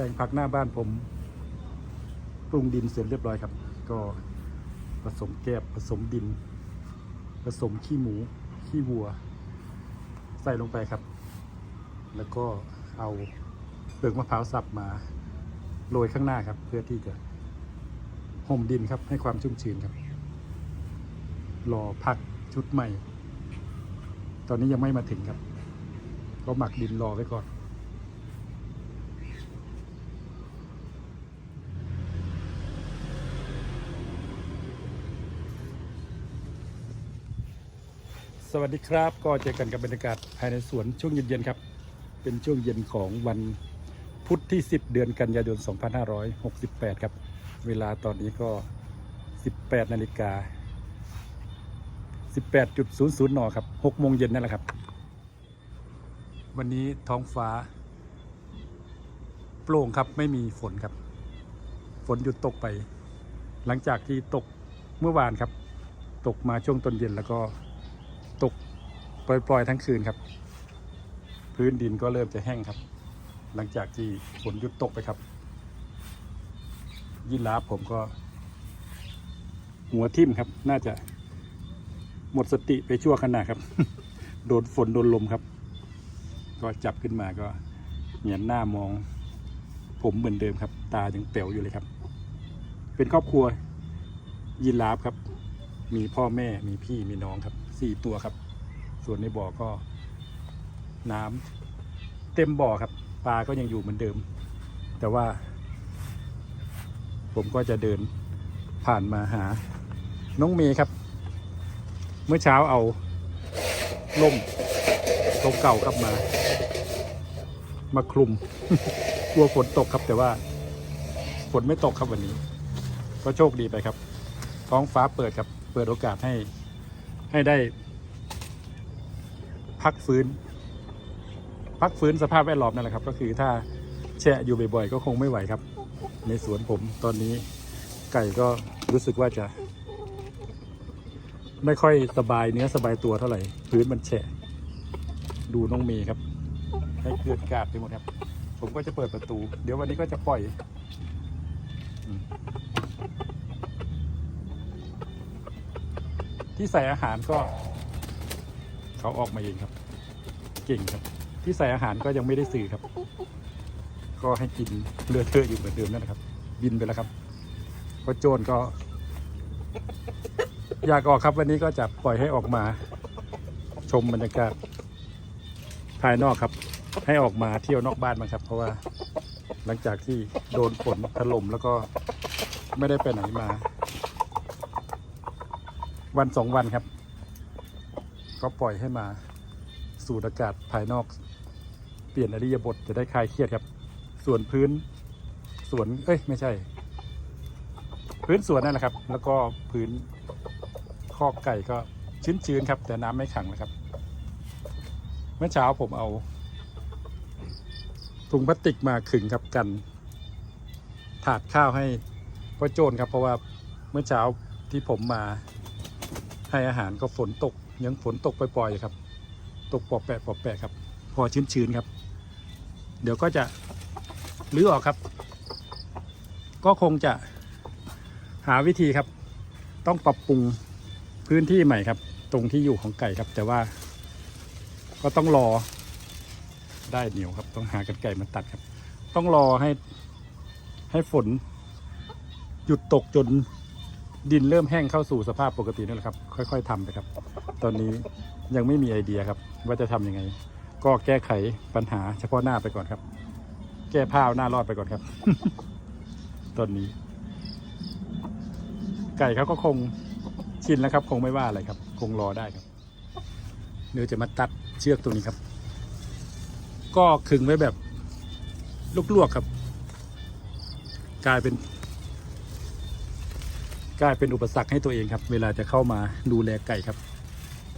ลงผักหน้าบ้านผมปรุงดินเสร็จเรียบร้อยครับ ก็ผสมแกบผสมดิน ผสมขี้หมู ขี้วัว ใส่ลงไปครับ แล้วก็เอาเปลือกมะพร้าวสับมาโรยข้างหน้าครับ เพื่อที่จะห่มดินครับให้ความชุ่มชื้นครับ รอพักชุดใหม่ ตอนนี้ยังไม่มาถึงครับ ก็หมักดินรอไว้ก่อน สวัสดีครับ ก็เจอกันกับบรรยากาศภายในสวนช่วงเย็นๆครับ เป็นช่วงเย็นของวันพุธที่ 10 เดือนกันยายน 2568 ครับ เวลาตอนนี้ก็ 18 นาฬิกา 18.00 น ครับ6โมงเย็นนั่นแหละครับ วันนี้ท้องฟ้า โปร่งครับไม่มีฝนครับ ฝนหยุดตกไป หลังจากที่ตกเมื่อวานครับ ตกมาช่วงตอนเย็นแล้วก็ ปล่อยๆทั้งคืนครับ พื้นดินก็เริ่มจะแห้งครับ หลังจากที่ฝนหยุดตกไปครับ ยินลาฟผมก็ หัวทิ่มครับ น่าจะหมดสติไปชั่วขณะครับ โดนฝนโดนลมครับ ก็จับขึ้นมาก็เหงียนหน้ามอง ผมเหมือนเดิมครับ ตายังเป๋วอยู่เลยครับ เป็นครอบครัวยินลาฟครับ มีพ่อแม่มีพี่มีน้องครับสี่ตัวครับ ส่วนในบ่อก็น้ำเต็มบ่อครับ ปลาก็ยังอยู่เหมือนเดิม แต่ว่า ผมก็จะเดินผ่านมาหาน้องเมย์ครับ เมื่อเช้าเอาล่มเก่าครับมา มาคลุม กลัวฝนตกครับแต่ว่าฝนไม่ตกครับวันนี้ ก็โชคดีไปครับ ท้องฟ้าเปิดครับ เปิดโอกาสให้ให้ได้ พักฟื้น พักฟื้นสภาพแวดล้อมนั่นแหละครับ ก็คือถ้าแช่อยู่บ่อยๆ ก็คงไม่ไหวครับ ในสวนผมตอนนี้ไก่ก็รู้สึกว่าจะ ไม่ค่อยสบายเนื้อสบายตัวเท่าไหร่ พื้นมันแฉะ ดูน้องเมย์ครับ ให้เกิดกาดไปหมดครับ ผมก็จะเปิดประตู เดี๋ยววันนี้ก็จะปล่อยที่ใส่อาหารก็ เขาออกมาเองครับ เก่งครับ ที่ใส่อาหารก็ยังไม่ได้สื่อครับ ก็ให้กินเลือดเทอะอยู่เหมือนเดิมนั่นแหละครับ บินไปแล้วครับเพราะโจรก็ อยากออกครับวันนี้ก็จะปล่อยให้ออกมา ชมบรรยากาศภายนอกครับ ให้ออกมาเที่ยวนอกบ้านบ้งครับ เพราะว่าหลังจากที่โดนฝนถล่มแล้วก็ไม่ได้ไปไหนมา วันสองวันครับ ก็ปล่อยให้มาสูดอากาศภายนอก เปลี่ยนอริยบทจะได้คลายเครียดครับ ส่วนพื้นสวน เอ้ย ไม่ใช่ พื้นสวนนั่นแหละครับ แล้วก็พื้นคอกไก่ก็ชื้นๆครับ แต่น้ำไม่ขังนะครับ เมื่อเช้าผมเอาถุงพลาสติกมาขึงครับกัน ถาดข้าวให้พ่อโจนครับ เพราะว่าเมื่อเช้าที่ผมมาให้อาหารก็ฝนตก ยังฝนตกปล่อยๆครับ ตกปอบแปะปอบแปะครับ พอชื้นๆครับ เดี๋ยวก็จะรื้อออกครับ ก็คงจะหาวิธีครับ ต้องปรับปรุงพื้นที่ใหม่ครับ ตรงที่อยู่ของไก่ครับ แต่ว่า ก็ต้องรอได้เหนียวครับ ต้องหากันไก่มาตัดครับ ต้องรอให้ให้ฝนหยุดตกจน ดินเริ่มแห้งเข้าสู่สภาพปกตินั่นแหละครับ ค่อยๆทำไปครับ ตอนนี้ยังไม่มีไอเดียครับ ว่าจะทำยังไง ก็แก้ไขปัญหาเฉพาะหน้าไปก่อนครับ แก้ผ้าหน้ารอดไปก่อนครับ ตอนนี้ ไก่เขาก็คงชินแล้วครับ คงไม่ว่าอะไรครับ คงรอได้ครับเดี๋ยวจะมาตัดเชือกตรงนี้ครับ ก็ขึงไว้แบบลวกๆครับ กลายเป็น กลายเป็นอุปสรรคให้ตัวเองครับ เวลาจะเข้ามาดูแลไก่ครับ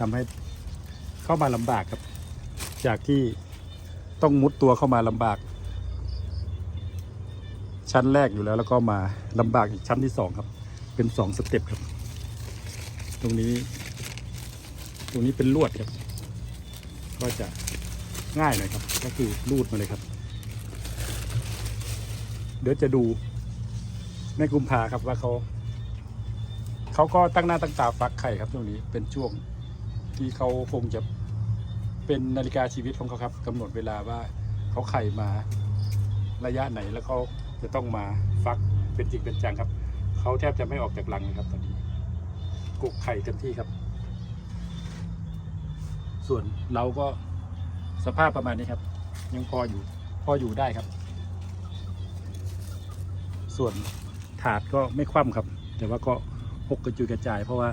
ทำให้เข้ามาลำบากครับ จากที่ต้องมุดตัวเข้ามาลำบาก ชั้นแรกอยู่แล้วแล้วก็มาลำบากอีกชั้นที่สองครับ เป็นสองสเต็ปครับ ตรงนี้ ตรงนี้เป็นลวดครับ ก็จะง่ายหน่อยครับ ก็คือรูดมาเลยครับ เดี๋ยวจะดูในกุมภาครับว่าเขา เขาก็ตั้งหน้าตั้งตาฟักไข่ครับตรงนี้เป็นช่วงที่เขาคงจะเป็นนาฬิกาชีวิตของเขาครับกำหนดเวลาว่าเขาไข่มาระยะไหนแล้วเขาจะต้องมาฟักเป็นจริงเป็นจังครับเขาแทบจะไม่ออกจากรังเลยครับตอนนี้กุกไข่เต็มที่ครับ ส่วนเราก็สภาพประมาณนี้ครับ ยังพออยู่พออยู่ได้ครับ ส่วนถาดก็ไม่คว่ำครับ แต่ว่าก็ กกระจุยกระจาย เพราะว่า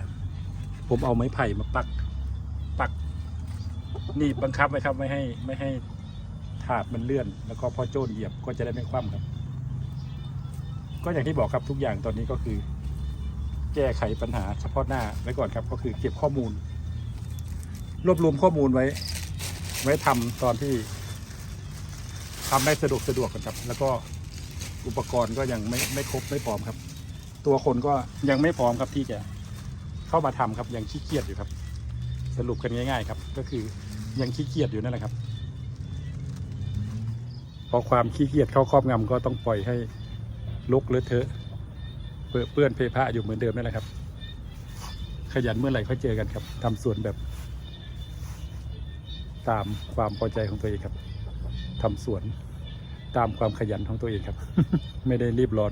ผมเอาไม้ไผ่มาปัก ปัก นี่บังคับไว้ครับ ไม่ให้ไม่ให้ถาดมันเลื่อน แล้วก็พอโจนเหยียบก็จะได้ไม่คว่ำครับ ก็อย่างที่บอกครับทุกอย่างตอนนี้ก็คือ แก้ไขปัญหาเฉพาะหน้าไว้ก่อนครับ ก็คือเก็บข้อมูล รวบรวมข้อมูลไว้ ไว้ทำตอนที่ทำได้สะดวกสะดวกกันครับ แล้วก็อุปกรณ์ก็ยังไม่ไม่ครบไม่พร้อมครับ ตัวคนก็ยังไม่พร้อมครับที่จะเข้ามาทำครับยังขี้เกียจอยู่ครับ สรุปกันง่าย ๆ ครับ ก็คือยังขี้เกียจอยู่นั่นแหละครับพอความขี้เกียจเข้าครอบงำก็ต้องปล่อยให้ลกเลอะเทอะเปื้อนเปื้อนเพพระอยู่เหมือนเดิมนั่นแหละครับ ขยันเมื่อไหร่ค่อยเจอกันครับทำสวนแบบ ตามความพอใจของตัวเองครับทำสวนตามความขยันของตัวเองครับ ไม่ได้รีบร้อน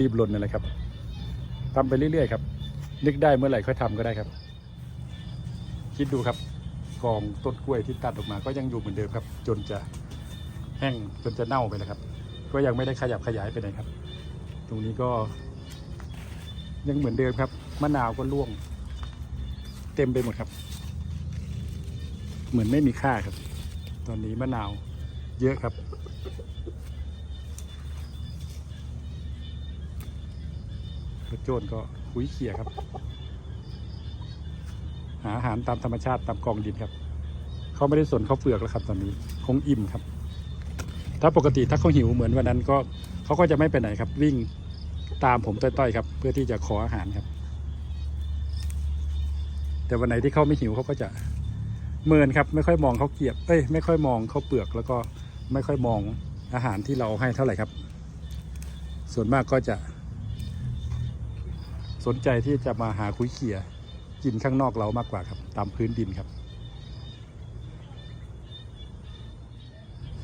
รีบลนอะไรครับ ทำไปเรื่อยๆครับ นึกได้เมื่อไหร่ค่อยทำก็ได้ครับ คิดดูครับกองต้นกล้วยที่ตัดออกมาก็ยังอยู่เหมือนเดิมครับ จนจะแห้งจนจะเน่าไปแล้วครับ ก็ยังไม่ได้ขยับขยายไปไหนครับ ตรงนี้ก็ ยังเหมือนเดิมครับมะนาวก็ร่วง เต็มไปหมดครับ เหมือนไม่มีค่าครับ ตอนนี้มะนาวเยอะครับ โจนก็คุยเขี่ยครับ หาอาหารตามธรรมชาติตามกองดินครับ เขาไม่ได้สนเขาเปลือกแล้วครับ ตอนนี้คงอิ่มครับ ถ้าปกติถ้าเขาหิวเหมือนวันนั้นก็เขาก็จะไม่ไปไหนครับ วิ่งตามผมต้อยๆครับ เพื่อที่จะขออาหารครับ แต่วันไหนที่เขาไม่หิวเขาก็จะเมินครับ ไม่ค่อยมองเขาเกียบเอ้ยไม่ค่อยมองเขาเปลือกแล้วก็ไม่ค่อยมองอาหารที่เราให้เท่าไหร่ครับ ส่วนมากก็จะ สนใจที่จะมาหาคุยเขี่ยกินข้างนอกเรามากกว่าครับ ตามพื้นดินครับ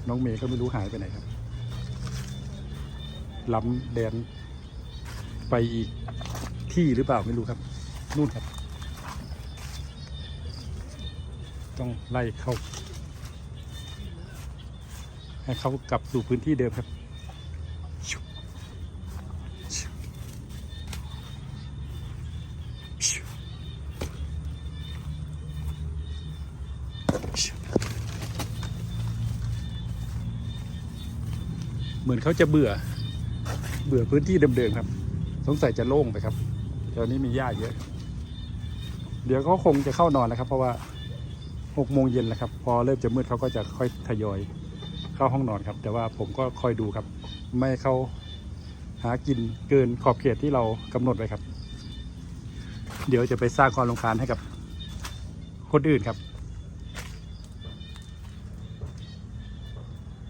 น้องเมย์ก็ไม่รู้หายไปไหนครับล้ำแดนไปอีกที่หรือเปล่าไม่รู้ครับ นู่นครับ ต้องไล่เข้า ให้เขากลับสู่พื้นที่เดิมครับ เขาจะเบื่อ เบื่อพื้นที่เดิมๆครับ สงสัยจะโล่งไปครับแถวนี้มีหญ้าเยอะ เดี๋ยวเขาคงจะเข้านอนแล้วครับ เพราะว่าหกโมงเย็นแล้วครับ พอเริ่มจะมืดเขาก็จะค่อยทยอยเข้าห้องนอนครับ แต่ว่าผมก็คอยดูครับ ไม่ให้เขาหากินเกินขอบเขตที่เรากำหนดไว้ครับ เดี๋ยวจะไปสร้างความรำคาญให้กับ คนอื่นครับ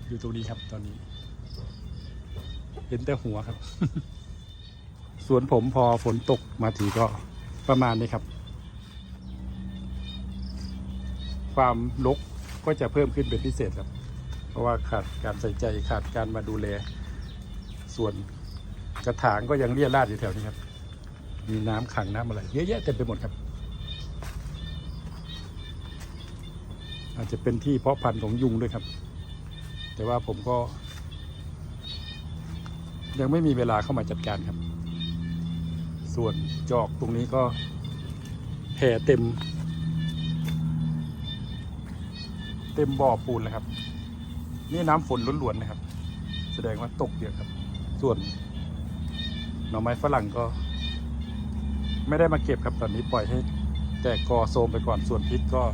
อยู่ตรงนี้ครับตอนนี้ เห็นแต่หัวครับ สวนผมพอฝนตกมาทีก็ประมาณนี้ครับ ความรกก็จะเพิ่มขึ้นเป็นพิเศษครับ เพราะว่าขาดการใส่ใจขาดการมาดูแล ส่วนกระถางก็ยังเลี่ยราดอยู่แถวนี้ครับ มีน้ำขังน้ำอะไรเยอะแยะเต็มไปหมดครับ อาจจะเป็นที่เพาะพันธุ์ของยุงด้วยครับ แต่ว่าผมก็ ยังไม่มีเวลาเข้ามาจัดการครับ ส่วนจอกตรงนี้ก็แผ่เต็ม เต็มบ่อปูนเลยครับ นี่น้ำฝนล้วนๆนะครับ แสดงว่าตกเยอะครับ ส่วนหน่อไม้ฝรั่งก็ ไม่ได้มาเก็บครับ ตอนนี้ปล่อยให้แตกกอโซมไปก่อนส่วนพริกก็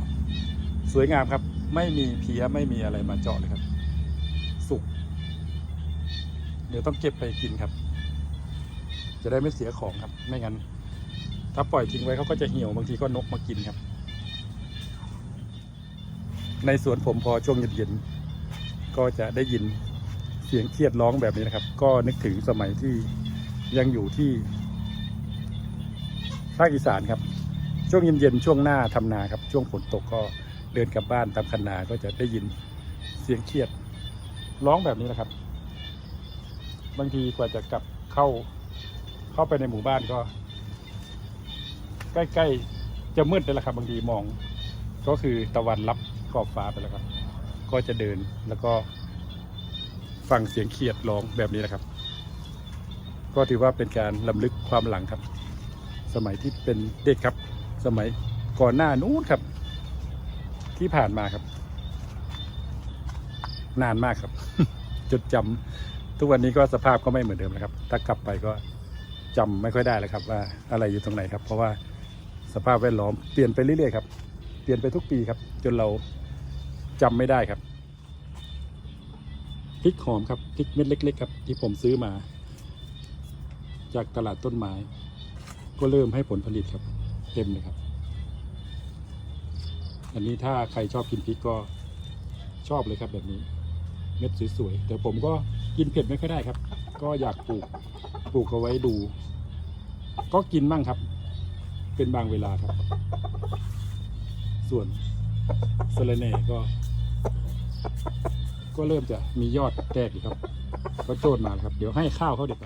สวยงามครับ ไม่มีเพี้ยไม่มีอะไรมาเจาะเลยครับ สุก เดี๋ยวต้องเก็บไปกินครับ จะได้ไม่เสียของครับ ไม่งั้น ถ้าปล่อยทิ้งไว้เขาก็จะเหี่ยวบางทีก็นกมากินครับ ในสวนผมพอช่วงเย็นๆก็จะได้ยินเสียงเครียดร้องแบบนี้นะครับ ก็นึกถึงสมัยที่ยังอยู่ที่ภาคอีสานครับ ช่วงเย็นๆช่วงหน้าทำนาครับ ช่วงฝนตกก็เดินกลับบ้านตามคันนาก็จะได้ยินเสียงเครียดร้องแบบนี้นะครับ บางทีกว่าจะกลับเข้าเข้าไปในหมู่บ้านก็ ใกล้ๆจะมืดแล้วละครับ บางทีมอง ก็คือตะวันรับขอบฟ้าไปแล้วครับ ก็จะเดินแล้วก็ฟังเสียงเขียดร้องแบบนี้แหละครับ ก็ถือว่าเป็นการลำลึกความหลังครับ สมัยที่เป็นเด็กครับ สมัยก่อนหน้านู้นครับ ที่ผ่านมาครับ นานมากครับ จดจำ ทุกวันนี้ก็สภาพก็ไม่เหมือนเดิมแล้วครับ ถ้ากลับไปก็จำไม่ค่อยได้แล้วครับ ว่าอะไรอยู่ตรงไหนครับ เพราะว่าสภาพแวดล้อมเปลี่ยนไปเรื่อยๆครับ เปลี่ยนไปทุกปีครับ จนเราจำไม่ได้ครับพริกหอมครับพริกเม็ดเล็ก ๆ ครับ ที่ผมซื้อมา จากตลาดต้นไม้ ก็เริ่มให้ผลผลิตครับเต็มเลยครับ อันนี้ถ้าใครชอบกินพริกก็ชอบเลยครับแบบนี้ เม็ดสวยๆแต่ผมก็กินเผ็ดไม่ค่อยได้ครับ ก็อยากปลูกปลูกเอาไว้ดู ก็กินบ้างครับ เป็นบางเวลาครับ ส่วนสะระแหน่ก็ ก็เริ่มจะมียอดแตกอยู่ครับก็โจดมาครับ เดี๋ยวให้ข้าวเขาเด็กไป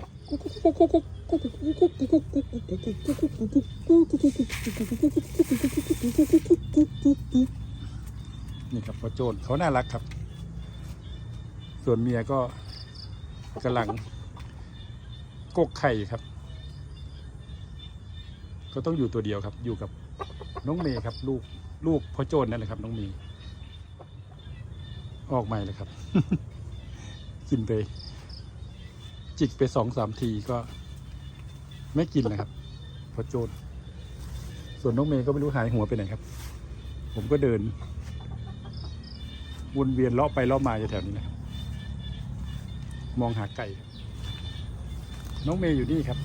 นี่ครับพอโจนเขาน่ารักครับ ส่วนเมียก็กำลังกกไข่ครับ ก็ต้องอยู่ตัวเดียวครับ อยู่กับน้องเมย์ครับ ลูกลูกพ่อโจนนั่นแหละครับ น้องเมย์ออกใหม่เลยครับ กินไป จิกไปสองสามทีก็ ไม่กินนะครับพ่อโจนส่วนน้องเมย์ก็ไม่รู้หายหัวไปไหนครับ ผมก็เดินวนเวียนเลาะไปเลาะมาอยู่แถวนี้นะครับ มองหาไก่ น้องเมย์อยู่นี่ครับ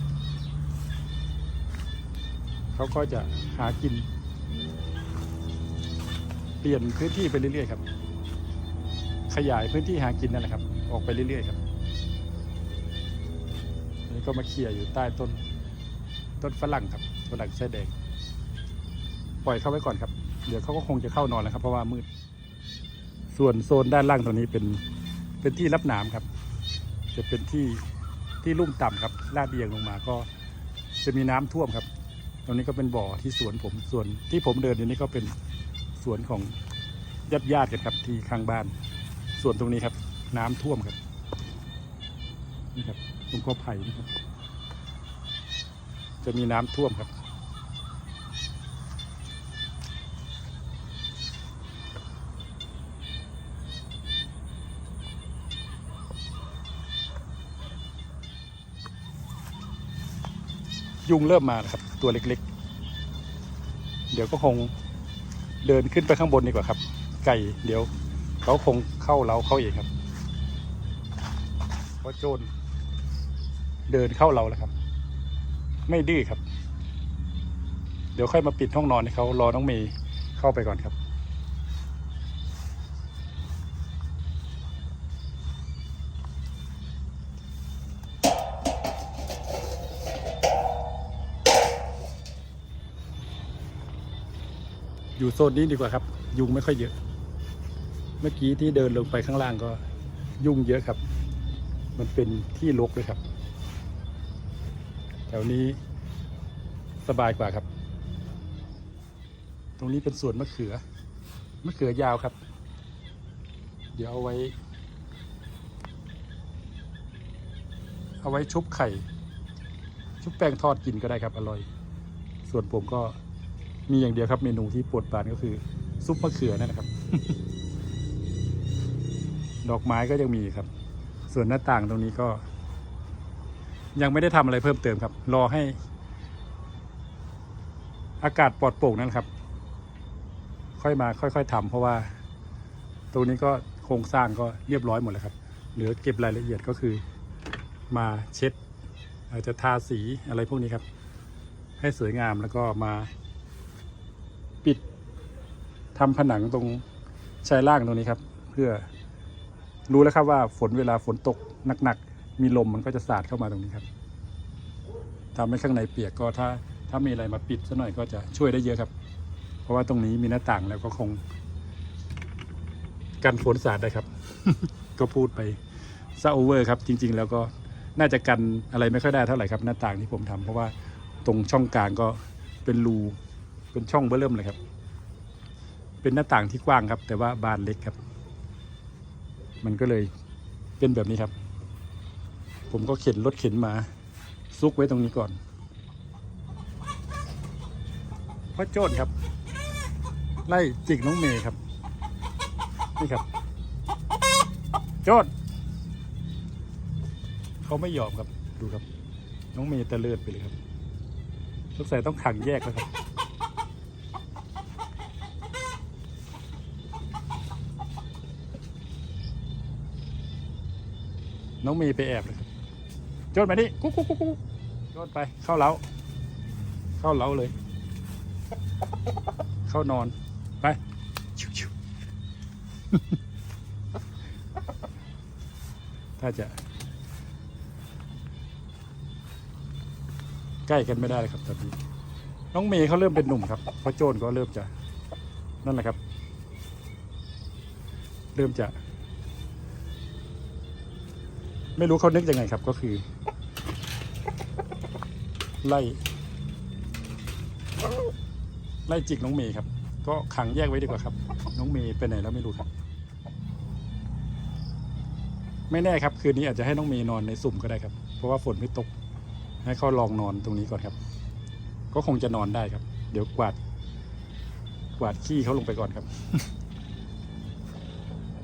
เขาก็จะหากิน เปลี่ยนพื้นที่ไปเรื่อยๆครับ ขยายพื้นที่หากินนั่นแหละครับ ออกไปเรื่อยๆครับนนี้ก็มาเคลียอยู่ใต้ต้นต้นฝรั่งครับฝรั่งไส้แดง ปล่อยเข้าไว้ก่อนครับ เดี๋ยวเขาก็คงจะเข้านอนแล้วครับ เพราะว่ามืด ส่วนโซนด้านล่างตรงนี้เป็นเป็นที่รับน้ำครับ จะเป็นที่ที่ลุ่มต่ำครับลาดเอียงลงมาก็จะมีน้ำท่วมครับ ตรงนี้ก็เป็นบ่อที่สวนผมส่วนที่ผมเดินอยู่นี่ก็เป็นสวนของญาติญาติๆกันครับที่ข้างบ้าน ส่วนตรงนี้ครับ น้ำท่วมครับนี่ครับตรงกอไผ่นะครับ จะมีน้ำท่วมครับ ยุงเริ่มมาครับ ตัวเล็กๆ เดี๋ยวก็คงเดินขึ้นไปข้างบนดีกว่าครับ ไก่เดี๋ยวเขาคงเข้าเราเข้าเองครับเพราะโจรเดินเข้าเราแล้วครับ ไม่ดื้อครับ เดี๋ยวค่อยมาปิดห้องนอนให้เขารอน้องเมย์เข้าไปก่อนครับ อยู่โซนนี้ดีกว่าครับ ยุงไม่ค่อยเยอะ เมื่อกี้ที่เดินลงไปข้างล่างก็ยุงเยอะครับ มันเป็นที่รกเลยครับ แถวนี้สบายกว่าครับ ตรงนี้เป็นสวนมะเขือ มะเขือยาวครับ เดี๋ยวเอาไว้ เอาไว้ชุบไข่ ชุบแป้งทอดกินก็ได้ครับ อร่อย ส่วนผมก็ มีอย่างเดียวครับเมนูที่โปรดปรานก็คือ ซุปมะเขือนั่นนะครับ ดอกไม้ก็ยังมีครับ ส่วนหน้าต่างตรงนี้ก็ ยังไม่ได้ทำอะไรเพิ่มเติมครับ รอให้ อากาศปลอดโปร่งนั่นครับ ค่อยมาค่อย ๆทำเพราะว่า ตรงนี้ก็โครงสร้างก็เรียบร้อยหมดแล้วครับ เหลือเก็บรายละเอียดก็คือมาเช็ด อาจจะทาสีอะไรพวกนี้ครับ ให้สวยงามแล้วก็มา ทำผนังตรงชายล่างตรงนี้ครับ เพื่อรู้แล้วครับว่าฝนเวลาฝนตกหนักๆมีลมมันก็จะสาดเข้ามาตรงนี้ครับทำให้ข้างในเปียกก็ถ้าถ้ามีอะไรมาปิดซะหน่อยก็จะช่วยได้เยอะครับ เพราะว่าตรงนี้มีหน้าต่างแล้วก็คง กันฝนสาดได้ครับ ก็พูดไปซะโอเวอร์ครับ จริง ๆ แล้วก็น่าจะกันอะไรไม่ค่อยได้เท่าไหร่ครับหน้าต่างที่ผมทำเพราะว่าตรงช่องกลางก็เป็นรูเป็นช่องเบื้อเริ่มเลยครับ เป็นหน้าต่างที่กว้างครับ แต่ว่าบานเล็กครับ มันก็เลยเป็นแบบนี้ครับ ผมก็เข็นรถเข็นมา ซุกไว้ตรงนี้ก่อนพ่อโจ้นครับ ไล่จิกน้องเมย์ครับ นี่ครับ โจ้นเขาไม่ยอมครับดูครับ น้องเมย์ตะเลิดไปเลยครับสงสัยต้องขังแยกแล้วครับ น้องเมย์ไปแอบเลยโจนมานี่กุ๊กกุ๊กกุ๊กกุ๊กโจนไปเข้าเล้า เข้าเล้าเลย เข้านอนไปชิวชิวถ้าจะใกล้กันไม่ได้เลยครับตอนนี้น้องเมย์เขาเริ่มเป็นหนุ่มครับเพราะโจนก็เริ่มจะนั่นแหละครับ เริ่มจะ ไม่รู้เขานึกยังไงครับก็คือ ไล่ ไล่จิกน้องเมย์ครับ ก็ขังแยกไว้ดีกว่าครับ น้องเมย์ไปไหนแล้วไม่รู้ครับ ไม่แน่ครับ คืนนี้อาจจะให้น้องเมย์นอนในสุ่มก็ได้ครับ เพราะว่าฝนไม่ตก ให้เขาลองนอนตรงนี้ก่อนครับ ก็คงจะนอนได้ครับ เดี๋ยวกวาด กวาดขี้เขาลงไปก่อนครับ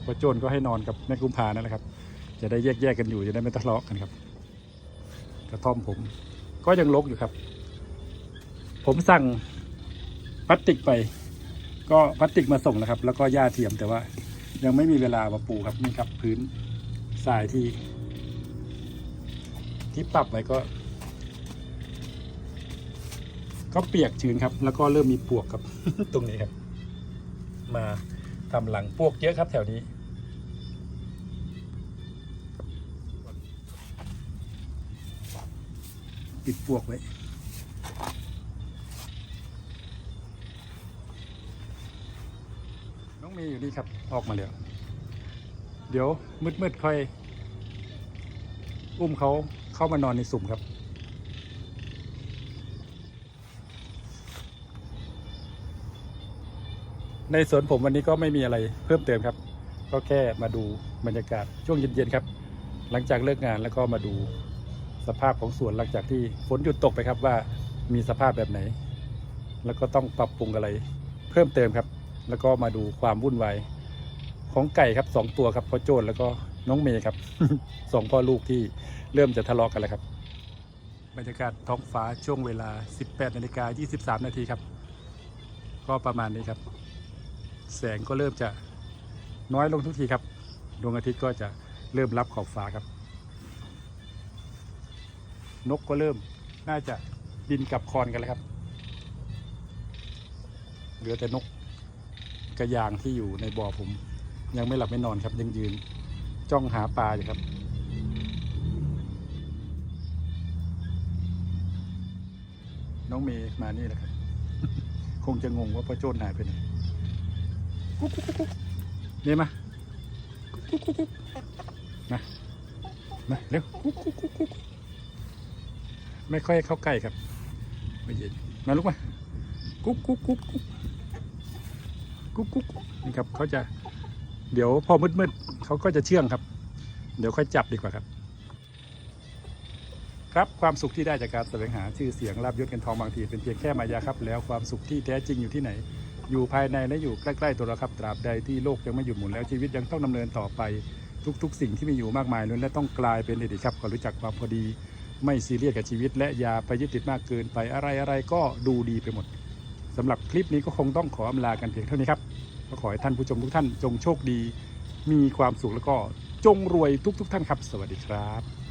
พอโจนก็ให้นอนกับแม่กุมภานั่นแหละครับ จะได้แยกๆกันอยู่จะได้ไม่ทะเลาะกันครับ กระท่อมผม ก็ยังลกอยู่ครับ ผมสั่งพลาสติกไป ก็พลาสติกมาส่งนะครับ แล้วก็หญ้าเทียมแต่ว่า ยังไม่มีเวลามาปูครับนี่ครับ พื้นทรายที่ ที่ปรับไว้ก็ ก็เปียกชื้นครับ แล้วก็เริ่มมีปวกครับ ตรงนี้ครับ มาทำหลังปวกเยอะครับแถวนี้ ปิดปวกไว้น้องเมย์อยู่นี่ครับ ออกมาแล้ว เดี๋ยวมืดๆค่อย อุ้มเขาเข้ามานอนในสุ่มครับในสวนผมวันนี้ก็ไม่มีอะไรเพิ่มเติมครับ ก็แค่มาดูบรรยากาศช่วงเย็นๆครับ หลังจากเลิกงานแล้วก็มาดู สภาพของสวนหลังจากที่ฝนหยุดตกไปครับว่ามีสภาพแบบไหน แล้วก็ต้องปรับปรุงอะไร เพิ่มเติมครับ แล้วก็มาดูความวุ่นวายของไก่ครับสองตัวครับพ่อโจนแล้วก็น้องเมย์ครับสองพ่อลูกที่เริ่มจะทะเลาะกันแล้วครับ บรรยากาศท้องฟ้าช่วงเวลา 18นาฬิกา23 นาทีครับ ก็ประมาณนี้ครับ แสงก็เริ่มจะน้อยลงทุกทีครับ ดวงอาทิตย์ก็จะเริ่มรับขอบฟ้าครับ นกก็เริ่มน่าจะบินกลับคอนกันแล้วครับ เหลือแต่นกกระยางที่อยู่ในบ่อผม ยังไม่หลับไม่นอนครับยังยืน จ้องหาปลาอยู่ครับน้องเมย์มานี่แหละครับ คงจะงงว่าพ่อโจ้นหายไปไหนกุ๊กกุ๊กกุ๊กกุ๊กนี่มากุ๊กกุ๊กกุ๊กมามาเร็วกุ๊กกุ๊กกุ๊ก ไม่ค่อยเข้าใกล้ครับไม่เย็นมาลุกมากุ๊กกุ๊กกุ๊กกุ๊กกุ๊กกุ๊กนี่ครับเขาจะเดี๋ยวพอมืดๆเขาก็จะเชื่องครับ เดี๋ยวค่อยจับดีกว่าครับ ครับความสุขที่ได้จากการแสวงหาชื่อเสียงลาบยศเงินทองบางทีเป็นเพียงแค่มายาครับ แล้วความสุขที่แท้จริงอยู่ที่ไหน อยู่ภายในและอยู่ใกล้ๆตัวเราครับตราบใดที่โลกยังไม่หยุดหมุนแล้วชีวิตยังต้องดำเนินต่อไปทุกๆ สิ่งที่มีอยู่มากมายล้วนและต้องกลายเป็นอดีตครับขอรู้จักความพอดี ไม่ซีเรียสกับชีวิต และอย่าไปยึดติดมากเกินไปอะไรอะไรก็ดูดีไปหมดสำหรับคลิปนี้ก็คงต้องขออำลากันเพียงเท่านี้ครับก็ขอให้ท่านผู้ชมทุกท่านจงโชคดี มีความสุขแล้วก็จงรวยทุก ๆท่านครับ สวัสดีครับ